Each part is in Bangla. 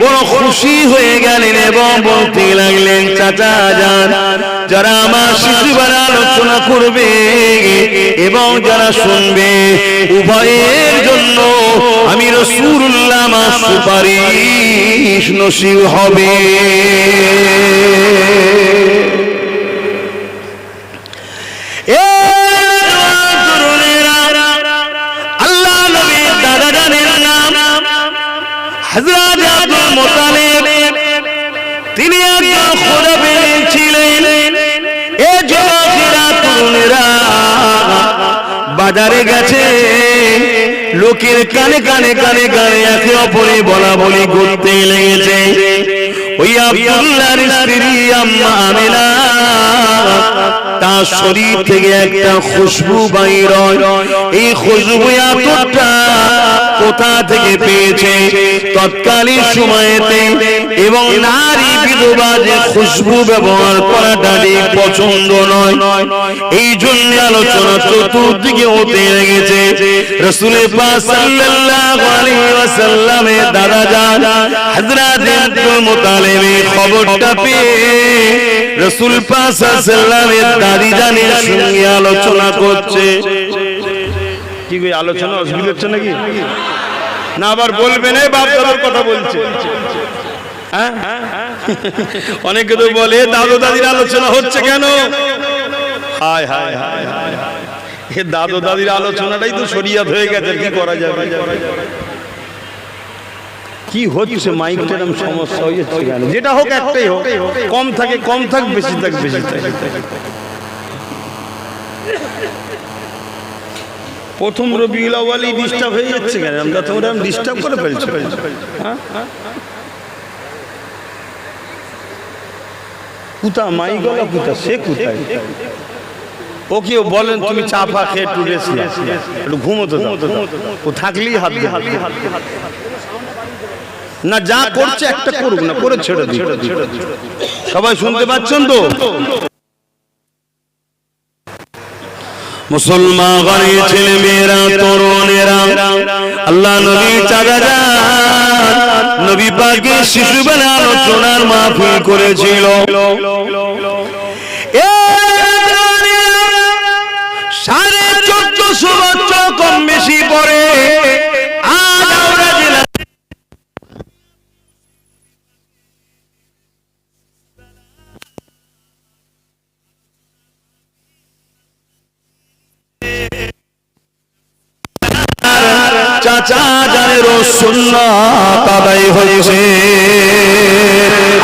বড় খুশি হয়ে গেলেন এবং বলতে লাগলেন, চাচা যান, যারা আমার শিশুবেলা আলোচনা করবে এবং যারা শুনবে, উভয়ের জন্য আমি রসুল্লাহ সুপারিশ নসিব হবে। তিনি পেয়েছিলেন এ যুবকেরা তরুণেরা বাজারে গেছে। লোকের কানে কানে কানে কানে একে অপরে বলা বলি করতে লেগেছে। ওই আব্দুল্লাহর স্ত্রী আম্মা তার শরীর থেকে একটা খুশবু বাইর। এই খুশবু এতটা কোথা থেকে পেয়েছে? তৎকালীন সময়েতে এবং নারী বিধবা যে খুশবু ব্যবহার করাটা পছন্দ নয় এই জন্য আলোচনা চতুর্দিকে হতে লেগেছে। রসুলের আলাইহি দাদা যান হযরত আব্দুল মুতালিব খবরটা পেয়ে রসুল পাক সাল্লাল্লামের দাদি জানের সঙ্গে আলোচনা করছে। কি আলোচনা অসুবিধা হচ্ছে নাকি? না আবার বলবে না বাপ দাদার কথা বলছে। হ্যাঁ? অনেকে তো বলে দাদু দাদির আলোচনা হচ্ছে কেন? হায় হায় হায় হায় এ দাদু দাদির আলোচনাটাই তো শরিয়াত হয়ে গেছে কি করা যাবে? কি হচ্ছে মাইকটার এরকম সমস্যা হয়ে যাচ্ছে যেটা হোক একটাই হোক কম থাকে কম থাক বেশি থাক বেশি থাক। প্রথম রবিউল আওয়ালি ডিস্টার্ব হয়ে যাচ্ছে কেন? আমরা তোমরা ডিস্টার্ব করে ফেলছো। হ্যাঁ? কুতা মাই গলা কুতা সে কোথায় ওকে বলেন তুমি চা ফা খেয়ে একটু রেস্ট একটু ঘুমোতে ও থাকলেই হাত না যা করছে একটা করুক না করে ছেড়ে দিই সবাই শুনতে পাচ্ছেন তো? মুসলমান ঘরে ছেলে মেয়েরা তরুণেরা। আল্লাহ নবী চাচা নবী পাকে শিশুবেলা আলোচনার মাহফিল করেছিল। চাচা জানের সুন্নাত আদায় হয়েছে।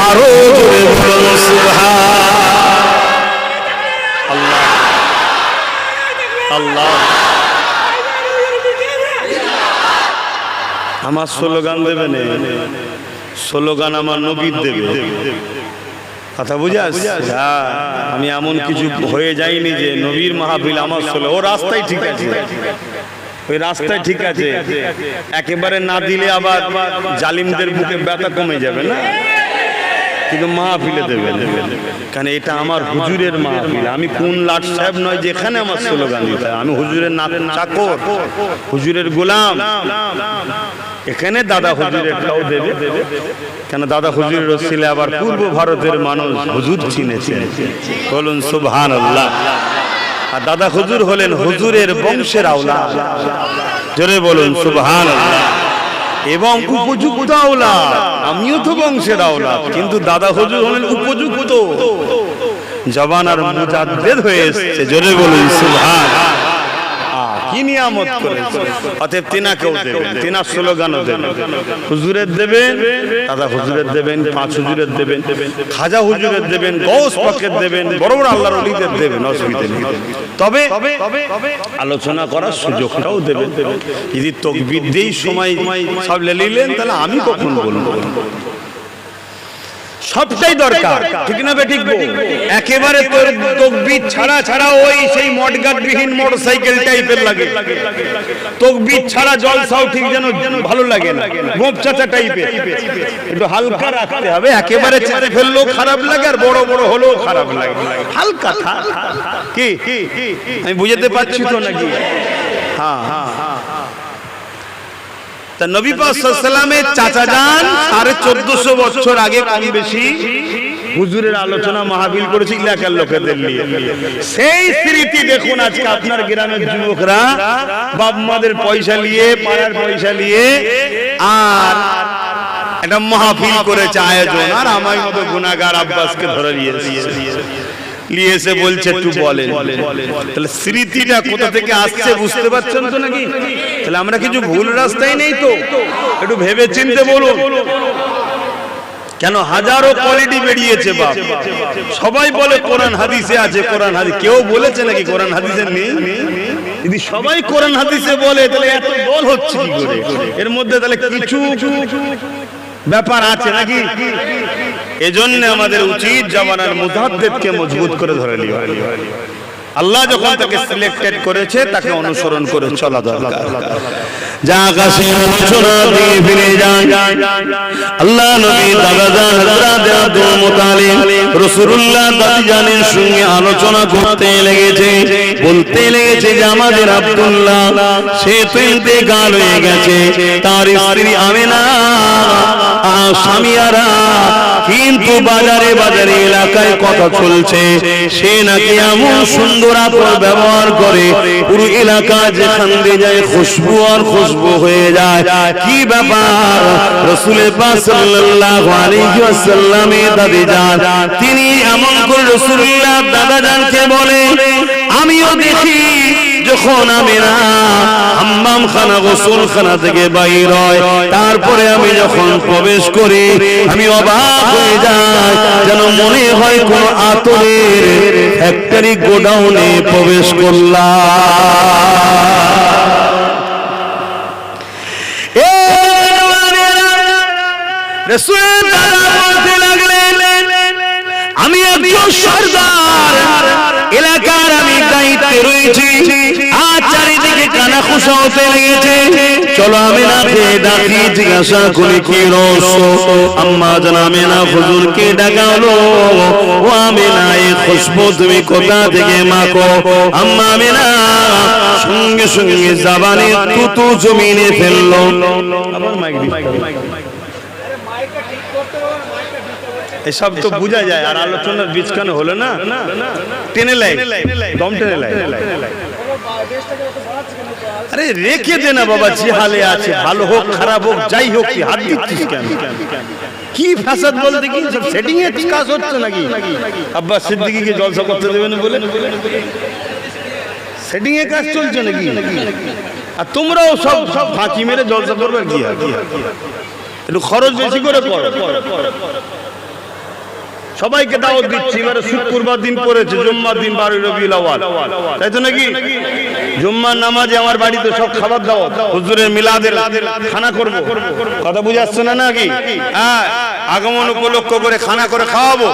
আরও জোরে আমার স্লোগান দেবে না। স্লোগান আমার নবীর দেবে। কথা বুঝে আমি এমন কিছু হয়ে যাইনি যে নবীর মাহফিল আমার স্লো ও রাস্তায় ঠিক আছে। ওই রাস্তায় ঠিক আছে। একেবারে না দিলে আবার জালিমদের বুকে ব্যথা কমে যাবে না? কিন্তু মাহফিলে দেবে কারণ এটা আমার হুজুরের মাহফিল। আমি কোন লাট সাহেব নয় যেখানে আমার স্লোগান দিতে আমি হুজুরের না চাকর। হুজুরের গোলাম। এখানে দাদা হুজুরেরটাও দেবে। কেন দাদা হুজুরের ছিল আবার পূর্ব ভারতের মানুষ হুজুর চিনেছে বলুন সুবহান আল্লাহ আর দাদা হুজুর হলেন হুজুরের বংশের আওলা জোরে বলুন সুবহান এবং উপযুক্ত আওলা আমিও তো বংশের আওলা কিন্তু দাদা হুজুর হলেন উপযুক্ত। জবান আর মুজাদ্দেদ হয়ে এসেছে। জোরে বলুন সুবহান। কি নিয়ামত করেছে? অতএব তিনাকেও দেবেন তিনার স্লোগানও দেবেন। হুজুরের দেবেন দাদা হুজুরের দেবেন পাঁচ হুজুরের দেবেন খাজা হুজুরের দেবেন গৌস পাকের দেবেন বড় বড় আল্লাহর অলিদের দেবেন অসুবিধা নেই। তবে আলোচনা করার সুযোগটাও দেবেন। যদি তকবির দিয়েই সময় সব নিলেন তাহলে আমি কখন বলব? সবটাই দরকার। ঠিক না বেঠিক একেবারে তোর তকবির ছাড়া ছাড়া ওই সেই মডগার্ডবিহীন মোটরসাইকেল টাইপের লাগে। তকবির ছাড়া জলসাও ঠিক যেন ভালো লাগে না। গোপ চাচা টাইপের। একটু হালকা রাখতে হবে। একেবারে ছেড়ে ফেললেও খারাপ লাগে আর বড় বড় হলেও খারাপ লাগে। হালকা কি? আমি বুঝাতে পারছি তো নাকি? হ্যাঁ হ্যাঁ। তা নবী পাকের চাচা যান সাড়ে চোদ্দশো বছর আগে কম বেশি হুজুরের আলোচনা মাহফিল করেছে এলাকার লোকেদের নিয়ে। সেই স্মৃতি দেখুন আজকে আপনার গ্রামের যুবকরা বাপ মাদের পয়সা নিয়ে পাড়ার পয়সা নিয়ে আর একটা মাহফিল করেছে আয়োজন আর আমার মতো গুনাগার আব্বাসকে ধরে নিয়েছে নিয়ে এসে বলছে একটু বলেন। তাহলে স্মৃতিটা কোথা থেকে আসছে বুঝতে পারছেন তো নাকি? তাহলে আমরা কিছু ভুল রাস্তায় নেই তো। একটু ভেবে চিনতে বলুন। কেন হাজারো কোয়ালিটি বেরিয়েছে বাপ। সবাই বলে কোরআন হাদিসে আছে কোরআন হাদিস। কেউ বলেছে নাকি কোরআন হাদিসে নেই? যদি সবাই কোরআন হাদিসে বলে তাহলে এত বল হচ্ছে কি করে? এর মধ্যে তাহলে কিছু ব্যাপার আছে নাকি? এজন্য আমাদের উচিত জমানার মুজাহিদকে মজবুত করে ধরে নিও আল্লাহ যখন তাকে সিলেক্টেড করেছে, তাকে অনুসরণ করে চলা দরকার। যা আকাশে আলোচনা দিয়ে ফিরে যান আল্লাহ নবী দাদা হযরত আব্দুল মুতালিব রাসূলুল্লাহ দাদি জানের সঙ্গে আলোচনা করতে লেগেছে। বলতে লেগেছে যে, আমাদের আব্দুল্লাহ, সে তো ইন্তেকাল হয়ে গেছে। তার স্ত্রী আমেনা, আর স্বামীয়ারা কিন্তু বাজারে বাজারে এলাকায় কথা চলছে। সে নাকি এমন সুন্দর আপর ব্যবহার করে। পুরো এলাকা যেখান দিয়ে যায় খুশবু আর খুশবু হয়ে যায়। কি ব্যাপার? রসুলের সাল্লাল্লাহু আলাইহি ওয়াসাল্লামে দাদি যান। তিনি এমন করে রসুল্লাহ দাদা জানকে বলে আমিও দেখি যখন আমি না হাম্মাম খানা গোসল খানা থেকে বাইর হয়। তারপরে আমি যখন প্রবেশ করি, আমি অবাক হয়ে যাই, যেন মনে হয় কোন আতরের ফ্যাক্টরি গোডাউনে প্রবেশ করলাম। আমি একজন সর্দার। এলাকার আমি দায়িত্বে রয়েছি। আর চারিদিকে কানা খুশা হতে লেগেছে। চলো আমি না খেয়ে ডাকি জিজ্ঞাসা করি কি রহস্য? আম্মা জানা আমি না হুজুরকে ডাকা হলো ও আমি না এই খুশবু তুমি কোথা থেকে মাখো? আম্মা আমি না সঙ্গে সঙ্গে জাবানে তুতু জমিনে ফেলল। আবার মাইক এসব তো বোঝা যায়। আর আলোচনার বীজখানে হলো না? টেনে লাই। দম টেনে লাই। আরে রেখে দে না বাবা যে হালে আছে ভালো হোক খারাপ হোক যাই হোক তুই হাত দিচ্ছিস কেন? কি ফ্যাসাদ বলতে কি সব সেটিং এর কাজ হচ্ছে নাকি? আব্বা সিদ্দিকিকে জলসা করতে দেবেন বলে? সেটিং এর কাজ চলছে নাকি? আর তোমরাও সব সব ফাঁকি মেরে জলসা করবে? কি কি? একটু খরচ বেশি করে করো সবাইকে দাওয়াত দিচ্ছি। এবারে শুক্রবার দিন পড়েছে, জুম্মার দিন বারোই আওয়াল তাই তো নাকি? জুম্মার নামাজে আমার বাড়িতে সব খাবার দাওয়াত। হুজুরের মিলাদের খানা করব। কথা বুঝে না নাকি? হ্যাঁ আগমন উপলক্ষ করে খানা করে খাওয়াবো।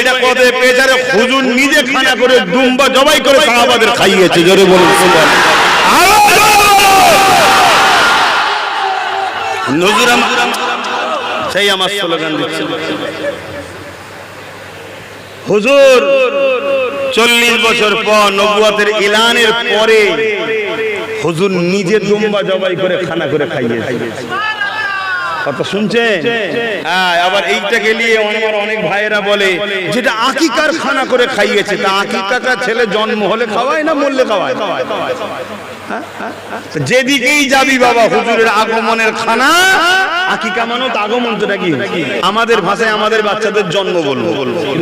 এটা কথা পেয়েছে হুজুর নিজে খানা করে দুম্বা জবাই করে সাহাবাদের খাইয়েছে, জোরে বলুন। নজুর সেই আমার স্লোগান দিচ্ছে। হুজুর, চল্লিশ বছর পর নবুয়াতের ইলানের পরে হুজুর নিজে দুম্বা জবাই করে খানা করে খাইয়েছে। কথা শুনছেন? হ্যাঁ আবার এইটাকে নিয়ে আমার অনেক ভাইয়েরা বলে যেটা আকিকার খানা করে খাইয়েছে, তা আকিকাকার ছেলে জন্ম হলে খাওয়ায় না মরলে খাওয়ায়? যেদিকেই যাবি বাবা হুজুরের আগমনের খানা আমাদের ভাষায় আমাদের বাচ্চাদের জন্ম বলব।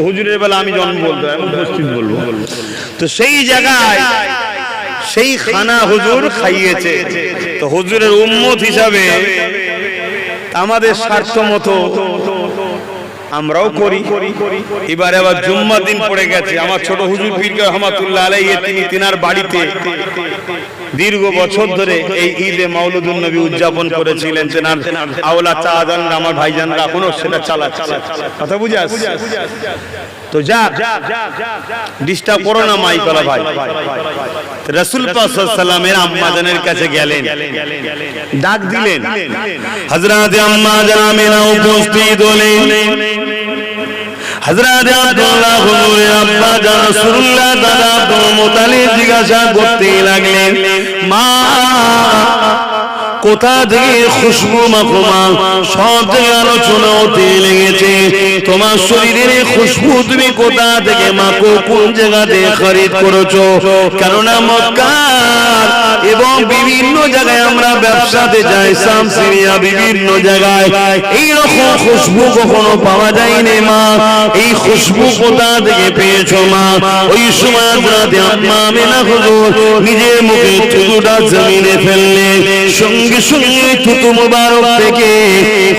হুজুরের বেলা আমি জন্ম বলব আমি উপস্থিত বলব। তো সেই জায়গায়, সেই খানা হুজুর খাইয়েছে। তো হুজুরের উম্মত হিসাবে আমাদের স্বার্থ মতো আমরাও করি। এবারে আবার জুম্মা দিন পড়ে গেছে। আমার ছোট হুজুর পীর রহমাতুল্লাহ আলাইহি, তিনি তিনার বাড়িতে দীর্ঘ বছর ধরে এই ঈদে মাউলুদুল নবী উদযাপন করেছিলেন। তেনার আওলা চাঁদান আমার ভাইজানরা এখনও সেটা চালাচ্ছে। কথা বুঝে আসছে তো যা ডিস্টার্ব করো না মাইকলা ভাই। রসুল সাল্লামের আম্মাজানের কাছে গেলেন। ডাক দিলেন। হজরত আম্মা জামিনা উপস্থিত হলেন। হজরত আব্দুল্লাহ হুজুরের আব্বা জান, রাসূলুল্লাহ দাদা আব্দুল মুতালিব জিজ্ঞাসা করতে লাগলেন, মা কোথা থেকে খুশবু মাখমা সব থেকে আলোচনা হতে লেগেছে। তোমার শরীরের খুশবু তুমি কোথা থেকে মাখো? কোন জায়গা থেকে খরিদ করেছ? কেননা মক্কার এবং বিভিন্ন জায়গায় আমরা ব্যবসাতে যাই সামসিরিয়া বিভিন্ন জায়গায়। এই রকম খুশবু কখনো পাওয়া যায়নি মা। এই খুশবু কোথা থেকে পেয়েছ মা? ওই সময় রাতে আম্মা আমিনা হুজুর নিজের মুখে থুতুটা জমিনে ফেললে সঙ্গে সঙ্গে থুতু মুবারক থেকে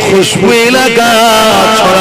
খুশবু এলাকা ছড়াতে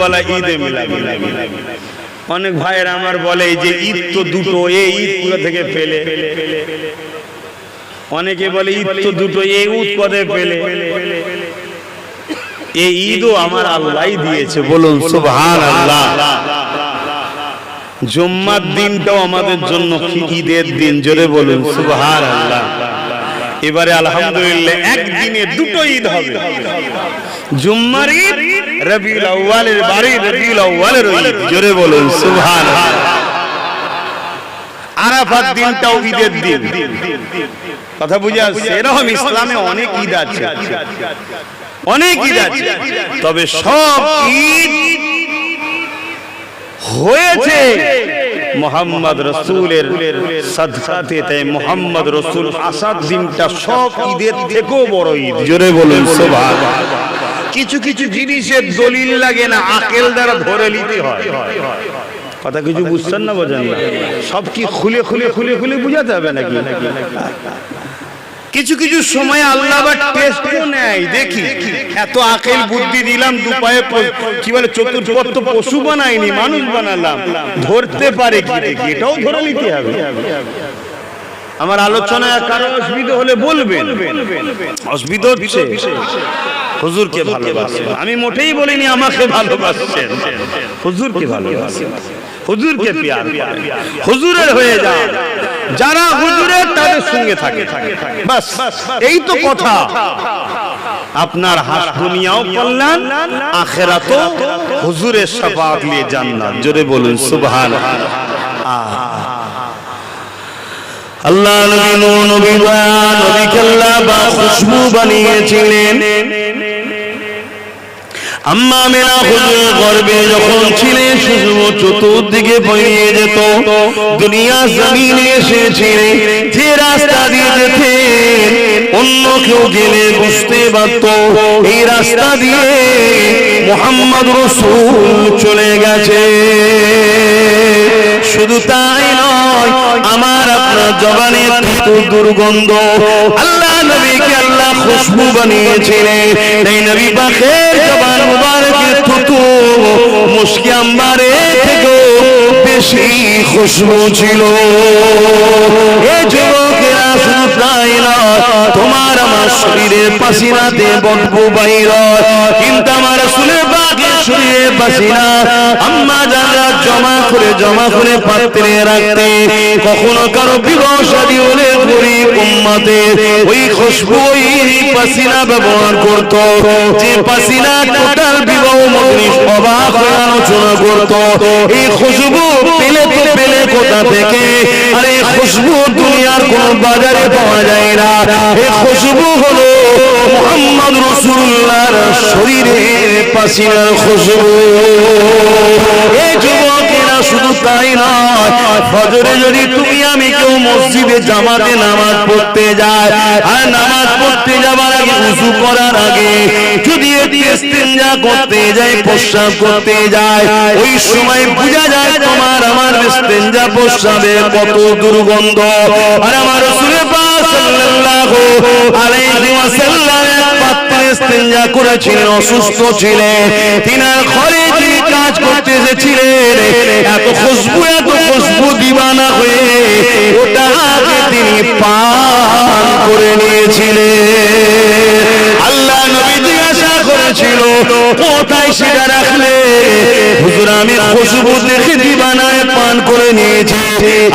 বলা ঈদে মিলাদ। অনেক ভাইয়ের আমার বলে যে ঈদ তো দুটো, এই ঈদ পুরো থেকে পেলে অনেকে বলে ঈদ তো দুটো উদ পদে পেলে এই ঈদও আমার আল্লাহ দিয়েছে, বলুন সুবহান আল্লাহ জুম্মার দিনটাও আমাদের জন্য ঈদের দিন, জোরে বলুন সুবহান আল্লাহ এবারে আলহামদুলিল্লাহ, একদিনে দুটো ঈদ হবে। জুম্মার ঈদ? রবিউল আউয়ালের বাড়ি, রবিউল আউয়ালের ঈদ। জোরে বলুন সুবহান আরাফাত দিনটাও ঈদের দিন। কথা বুঝে আসছে? এরকম ইসলামে অনেক ঈদ আছে। অনেক ঈদ আছে। তবে সব ঈদ হয়েছে মোহাম্মদ রসুলের সাদকাতে। তাই মোহাম্মদ রসুল আসাদ দিনটা সব ঈদের থেকেও বড় ঈদ। জোরে বলুন সুবহান কিছু কিছু জিনিসের দলিল লাগে না, আকেল দ্বারা ধরে নিতে হয়। কথা কিছু বুঝছেন না বোঝেন না? সব কি খুলে খুলে খুলে খুলে বুঝাতে হবে নাকি? কিছু কিছু সময় আল্লাহ আবার টেস্টও নেয়, দেখি। এত আকেল বুদ্ধি দিলাম, দু পায়ে কি বলে চতুর্পথ তো পশু বানাইনি, মানুষ বানালাম। ধরতে পারে কি দেখি, এটাও ধরে নিতে হবে। আমার আলোচনায় কারও অসুবিধা হলে বলবেন। অসুবিধা হচ্ছে। হুজুরকে ভালোবাসেন। আমি মোটেই বলিনি আমাকে ভালোবাসছেন হুজুরকে ভালোবাসেন। হুজুরকে পিয়ার হুজুরের হয়ে যায় যারা হুজুরের, তাদের সঙ্গে থাকে। বাস, এই তো কথা। আপনার হাস দুনিয়াও কল্যাণ, আখেরাতও হুজুরের শাফাত নিয়ে জান্নাত। জোরে বলুন সুবহান আল্লাহ নবী নূহ নবী বা নবী কাল্লা বা খুশবু বানিয়েছিলেন। আম্মা মেনা হুজুর গর্বে যখন ছিলেন শুধু চতুর্দিকে বইয়ে যেত। দুনিয়া জমিনে এসেছিলেন, যে রাস্তা দিয়ে যেতেন, অন্য কেউ গেলে বুঝতে পারত। এই রাস্তা দিয়ে মোহাম্মদ রসুল চলে গেছে। শুধু তাই নয়, আমার তো দুর্গন্ধ। আল্লাহ নবীকে আল্লাহ খুশবু বানিয়েছিলেন। এই নবী পাখের জবান তোমার আমার শরীরের পাসিনাতে বদবু বাইর কিন্তু আমার শুনে শরীরে পাসিনা আম্মা যারা জমা করে জমা করে পাত্রে রাখতে। কখনো কারও বিবাহ শাদী হলে গরিব উম্মাতে ওই খুশবু ওই পাসিনা ব্যবহার করত। যে পাসিনা টোটাল বিবাহ মজলিস অবাক হয়ে আলোচনা করত। এই খুশবু কোথা থেকে আরে খুশবু দুনিয়ার কোন বাজারে পাওয়া যায় না। এই খুশবু হলো মোহাম্মদ রসুল্লাহর শরীরের পাশিনার খুশবু। এই যুবকেরা শুধু তাই নয়, ফজরে যদি তুমি আমি মসজিদে জামাতে নামাজ পড়তে যায়। আর নামাজ পড়তে যাবার আগে উজু করার আগে যদি ইস্তেঞ্জা করতে যায়, প্রস্রাব করতে যায়, ওই সময় বোঝা যায় তোমার আমার ইস্তেঞ্জা প্রস্রাবে কত দুর্গন্ধ। আর আমার রাসূলের পাক সাল্লাল্লাহু আলাইহি ওয়াসাল্লাম পাত্রে ইস্তেঞ্জা করেছিলেন, অসুস্থ ছিলেন। তিনার কাজ করতে এসেছিলেন এত খুশবু এত খুশবু দিবানা হয়ে ওটাকে তিনি পান করে নিয়েছিলেন আল্লাহ নবী জিজ্ঞাসা করেছিল, কোথায় সেটা রাখলে? হুজুর, আমি খুশবু দেখে দিবানায় পান করে নিয়েছি।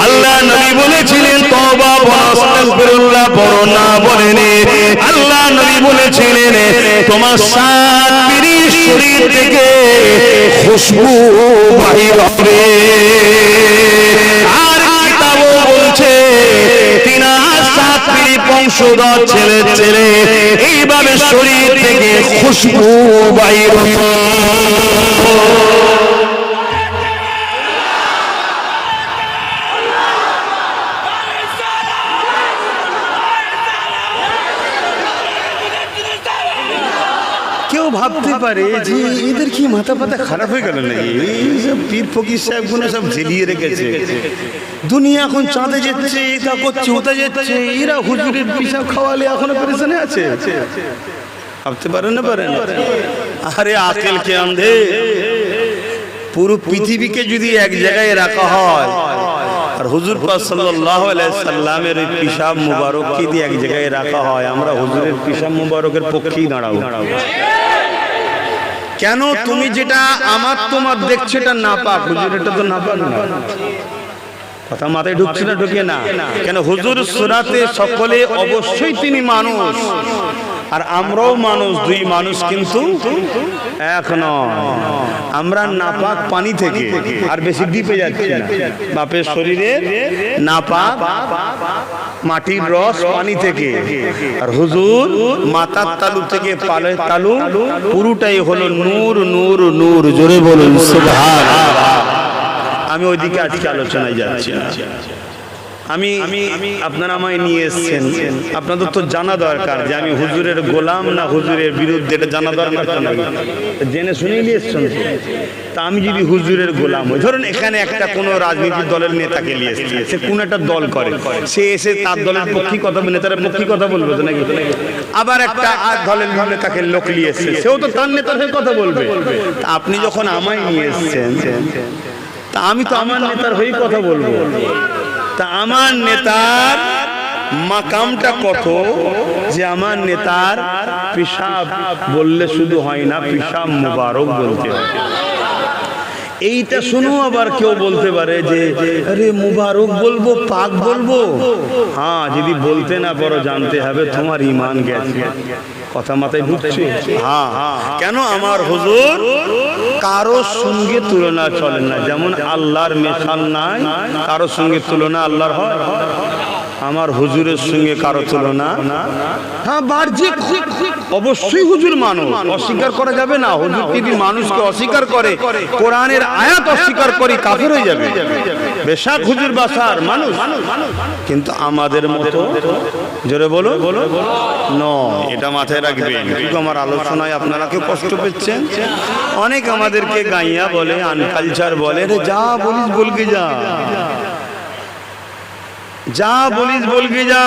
আল্লাহ নবী বলেছিলেন তওবা বলো, আস্তাগফিরুল্লাহ পড়ো না আল্লাহ নবী বলেছিলেন, তোমার সাত শরীর থেকে খুশবু বাহির হবে আর কিতাবও বলছে, তিনা সাত পিড়ি বংশধর ছেলে ছেলে, এইভাবে শরীর থেকে খুশবু বাহির হতো। ভাবতে পারে যে এদের কি মাথা পাতা খারাপ হয়ে গেল নাকি? এইসব পীর ফকির সাহেবগুলো সব ঝেলিয়ে রেখেছে। দুনিয়া এখন চাঁদে যেচ্ছে এটা করছে ওটা যাচ্ছে এরা হুজুরের পিসাব খাওয়ালে এখনও পেরেশানে আছে? ভাবতে পারেন না পারেন? আরে আকেল কে আন্ধে পুরো পৃথিবীকে যদি এক জায়গায় রাখা হয় আর হুজুর সাল্লামের ওই পিসাব মুবারককে যদি এক জায়গায় রাখা হয় আমরা হুজুরের পিসাব মুবারকের পক্ষেই দাঁড়াবো। কেন তুমি যেটা আমার তোমার দেখছ এটা না পাক হুজুর এটা তো না পাক না কথা মাথায় ঢুকছে না ঢুকে না। কেন হুজুর সুরাতে সকলে অবশ্যই তিনি মানুষ। আর আমরাও মানুষ, দুই মানুষ কিন্তু এক আমরা নাপাক পানি থেকে আর বেশি ডিপে যাচ্ছি বাপের শরীরে নাপাক মাটির রস পানি থেকে। আর হুজুর, মাতার তালু থেকে পালের তালু পুরোটাই হলো নূর নূর নূর। জোরে বলুন আমি ওইদিকে আজকে আলোচনায় যাচ্ছি আমি আমি আপনারা আমায় নিয়ে এসছেন। আপনাদের তো জানা দরকার যে আমি হুজুরের গোলাম না হুজুরের বিরুদ্ধে এটা জানা দরকার তো? জেনে শুনেই নিয়ে এসছেন তা? আমি যদি হুজুরের গোলাম হই ধরুন এখানে একটা কোনো রাজনীতির দলের নেতাকে নিয়ে এসছে। সে কোন একটা দল করে? সে এসে তার দলের পক্ষে কথা বলে? নেতার পক্ষে কথা বলবে তো নাকি? আবার একটা আর দলের নেতাকে লোক নিয়ে এসছে। সেও তো তার নেতার হয়ে কথা বলবে। তা আপনি যখন আমায় নিয়ে এসছেন তা আমি তো আমার নেতার হয়েই কথা বলব। তা আমার নেতার মাকামটা কত? যে আমার নেতার পিসাব বললে শুধু হয় না পিসাব মুবারক বলতে হয়। এইটা শুনো আবার কেউ বলতে পারে যে, আরে মুবারক বলব, পাক বলব? হ্যাঁ যদি বলতে না পারো, জানতে হবে, তোমার ইমান গেছে। কথা মাথায় ঢুকছে? হ্যাঁ। কেন আমার হুজুর? কারও সঙ্গে তুলনা চলে না। যেমন আল্লাহর মেশাল নাই কারও সঙ্গে তুলনা আল্লাহর হয়। আমার হুজুরের সঙ্গে কারও তুলনা? হ্যাঁ বাহ্যিক অবশ্যই হুজুর মানুষ। অস্বীকার করা যাবে না। হুজুর যদি মানুষকে অস্বীকার করে কোরআনের আয়াত অস্বীকার করে কাফের হয়ে যাবে। বেশাক হুজুর বাসার মানুষ। কিন্তু আমাদের মতো জোরে বলো বলো নয় এটা মাথায় রাখবেন। কিন্তু আমার আলোচনায় আপনারা কেউ কষ্ট পেচ্ছেন অনেক আমাদেরকে গাইয়া বলে আনকালচার বলে রে যা বলিস বলকে যা। যা বলিস বলবি যা।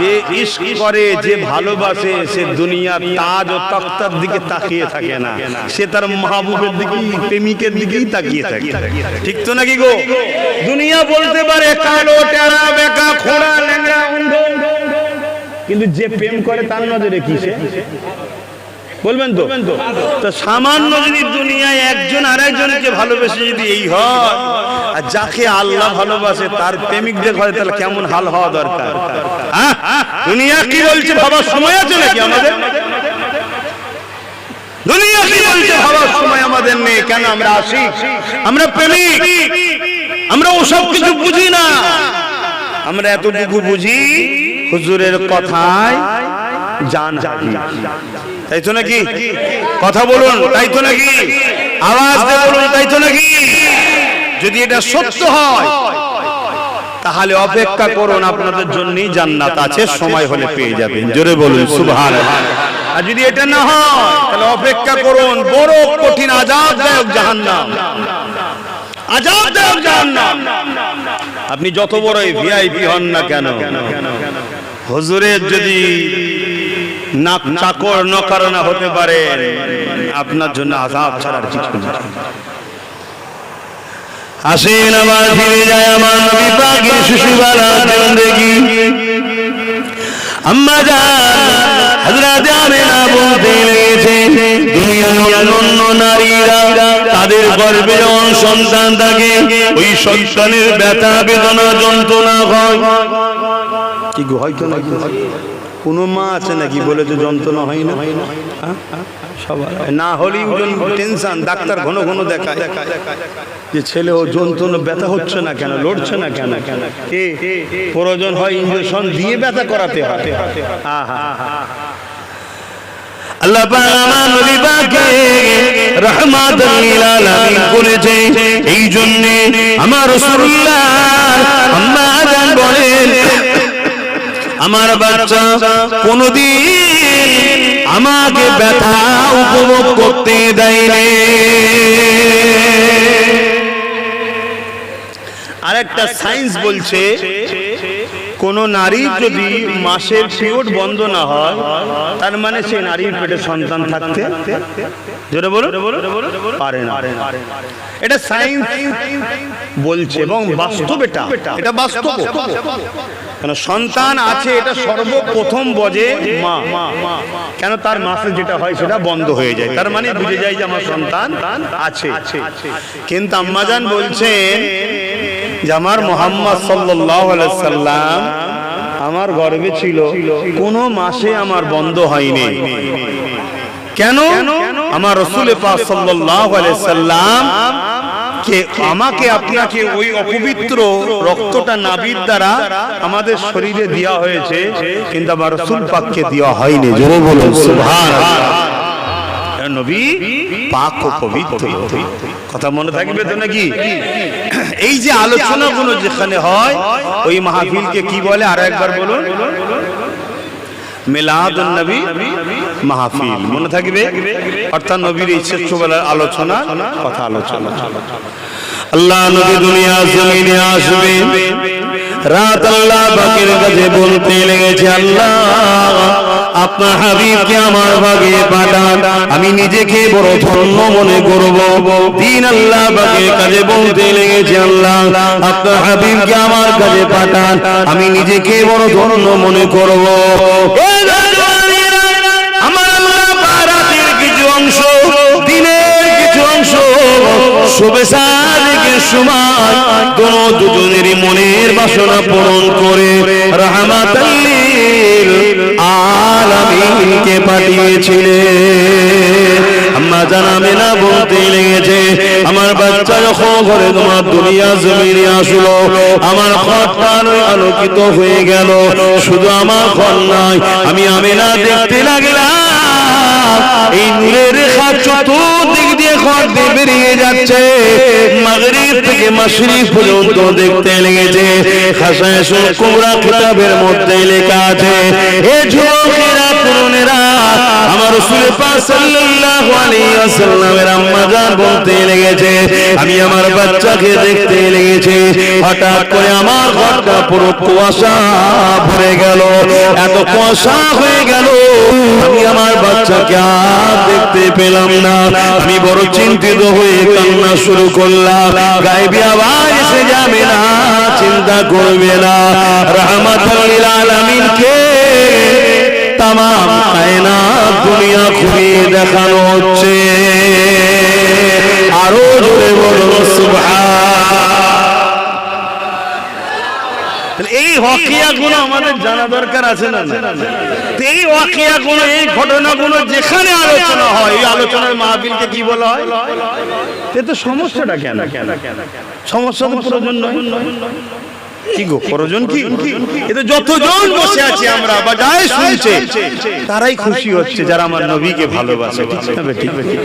যে ইশক করে, যে ভালোবাসে, সে দুনিয়ার তাজ ও তক্তার দিকে তাকিয়ে থাকে না। সে তার মাহবুবের দিকে প্রেমিকের দিকেই তাকিয়ে থাকে। ঠিক তো নাকি গো? দুনিয়া বলতে পারে কালো টেরা বেকা, খোড়া, ল্যাংড়া কিন্তু যে প্রেম করে তার নজরে কিসে বলবেন তো? তো। সামান্য যদি দুনিয়ায় একজন আর একজনকে ভালোবেসে যদি এই হয় আর যাকে আল্লাহ ভালোবাসে তার প্রেমিকদের হয় তাহলে কেমন হাল হওয়া দরকার? হ্যাঁ? দুনিয়া কি বলছে ভাবার সময় আছে নাকি আমাদের? দুনিয়া কি বলছে ভাবার সময় আমাদের নেই কেন আমরা আসি? আমরা প্রেমিক। আমরা ওসব কিছু বুঝি না। আমরা এতটুকু বুঝি হুজুরের কথায় জান। তাই তো নাকি? কথা বলুন তাই তো নাকি? আওয়াজ দিয়ে বলুন তাই তো নাকি? যদি এটা সত্য হয় তাহলে অপেক্ষা করুন আপনাদের জন্যই জান্নাত আছে সময় হলে পেয়ে যাবেন। জোরে বলুন সুবহান আর যদি এটা না হয় তাহলে অপেক্ষা করুন বড় কঠিন আজাবদায়ক জাহান্নাম। আজাবদায়ক জাহান্নাম। আপনি যত বড় ভিআইপি হন না কেন হুজুরের যদি নাক চাকর নকারণা হতে পারে। আপনার জন্য আজাব ছাড়ার কিছু না আসেন আবার ফিরে যায় আমার নবী পাকের শিশুবালা জিন্দেগি। আম্মা জান হযরত আমিনা বলতে লেগেছে দুনিয়ার অন্যান্য নারীরা তাদের গর্ভে যখন সন্তান থাকে ওই সন্তানের ব্যথা বেদনা যন্ত্রণা হয়। কি নাকি কোনো মা আছে নাকি? বলে যে যন্ত্রণা হয় না। হ্যাঁ? সবার। না হলেই ওজন টেনশন ডাক্তার ঘন ঘন দেখায়। যে ছেলে ও যন্ত্রণা ব্যথা হচ্ছে না কেন লড়ছে না কেন? কে প্রয়োজন হয় ইঞ্জেকশন দিয়ে ব্যথা করাতে হয়। আহা। আল্লাহ আমার নবী পাকে রহমাতুল লিল আলামিন করেছে। এই জন্য আমার রাসূলুল্লাহ আম্মা বলেন আমার বাচ্চা কোনদিন আমাকে ব্যথা উপভোগ করতে দেয়নি। আরেকটা সায়েন্স বলছে কোন নারী যদি মাসের পিরিয়ড বন্ধ না হয়, তার মানে সে নারীর পেটে সন্তান থাকতে পারে না। এটা সায়েন্স বলছে এবং বাস্তব এটা। এটা বাস্তব। কেন সন্তান আছে, এটা সর্বপ্রথম বজে মা। কেন তার মাসে যেটা হয় সেটা বন্ধ হয়ে যায়? তার মানে বুঝে যায় যে আমার সন্তান আছে। কিন্তু আম্মাজান বলছেন যে আমার মোহাম্মদ আলাইহি সাল্লাম আমার গর্বে ছিল, কোন মাসে আমার বন্ধ হয়নি। কেন? আমার রসুল পাক সাল্লাম কে, আমাকে, আপনাকে ওই অপবিত্র রক্তটা নাবির দ্বারা আমাদের শরীরে দেওয়া হয়েছে, কিন্তু আমার রসুল পাককে দেওয়া হয়নি। জোরে বলুন, সুবহানাল্লাহ। নবী পাক ও পবিত্র কথা মনে থাকবে তো নাকি? এই যে আলোচনাগুলো যেখানে হয় ওই মাহফিলকে কি বলে? আর একবার বলুন। নবী মাহফিল। মনে থাকবে? অর্থাৎ নবীর এই আলোচনা কথা আলোচনা। আল্লাহ নবী দুনিয়া জমিনে আসবে রাত আল্লাহ বাকের কাছে বলতে লেগেছে আল্লাহ। আপনার হাবিবকে আমার ভাগে পাঠান। আমি নিজেকে বড় ধন্য মনে করব। দিন আল্লাহ বাকের কাছে বলতে লেগেছে আল্লাহ। আপনার হাবিবকে আমার কাছে পাঠান। আমি নিজেকে বড় ধন্য মনে করব। আমার কিছু অংশ, দিনের কিছু অংশ শুভেচ্ছা দিকে সময় কোন দুজনেরই মনের বাসনা পূরণ করে। রহমাতাল্লিল আলামিনকে পাঠিয়েছিলেন আম্মা জানাবে না বলতে লেগেছে, আমার বাচ্চা যখন ঘরে তোমার দুনিয়া জমিনে আসলো, আমার ঘরটা আলোকিত হয়ে গেল। শুধু আমার ঘর নয়, আমি আমিনা দেখতে লাগলাম। এই নূরের রেখা চতুর্দিক ঘর দিয়ে বেরিয়ে যাচ্ছে। মাগরিব থেকে মাশরিক পর্যন্ত দেখতে লেগেছে। হাসান কুবরা কিতাবের মধ্যে লেখা আছে, এ যুবকেরা, তরুণেরা আমার রাসূল পাক সাল্লাল্লাহু আলাইহি ওয়াসাল্লামের আম্মা জান বলতে লেগেছে, আমি আমার বাচ্চাকে দেখতে লেগেছে, হঠাৎ করে আমার ঘরটা পুরো কুয়াশা ভরে গেল, এত কুয়াশা হয়ে গেল, আমি আমার বাচ্চাকে আর দেখতে পেলাম না, আমি বড় চিন্তিত হয়ে কান্না শুরু করলাম গাইবি আওয়াজ এসে যাবে না, চিন্তা করবে না, রহমাতুল আলামিনকে তামাম কায়নাত দুনিয়া ঘুরিয়ে দেখানো হচ্ছে। আরও জোরে বলো সুবহান। তাহলে এই হকিয়াগুলো আমাদের জানা দরকার আছে না এই হকিয়াগুলো এই ঘটনাগুলো যেখানে আলোচনা হয়, এই আলোচনার মাহফিলকে কি বলা হয়? এ তো সমস্যাটা কেন? সমস্যা তো প্রয়োজন নয় কি গো প্রয়োজন কি? এতে যতজন বসে আছি আমরা বা যাই শুনছে। তারাই খুশি হচ্ছে যারা আমার নবীকে ভালোবাসে। ঠিক বেটি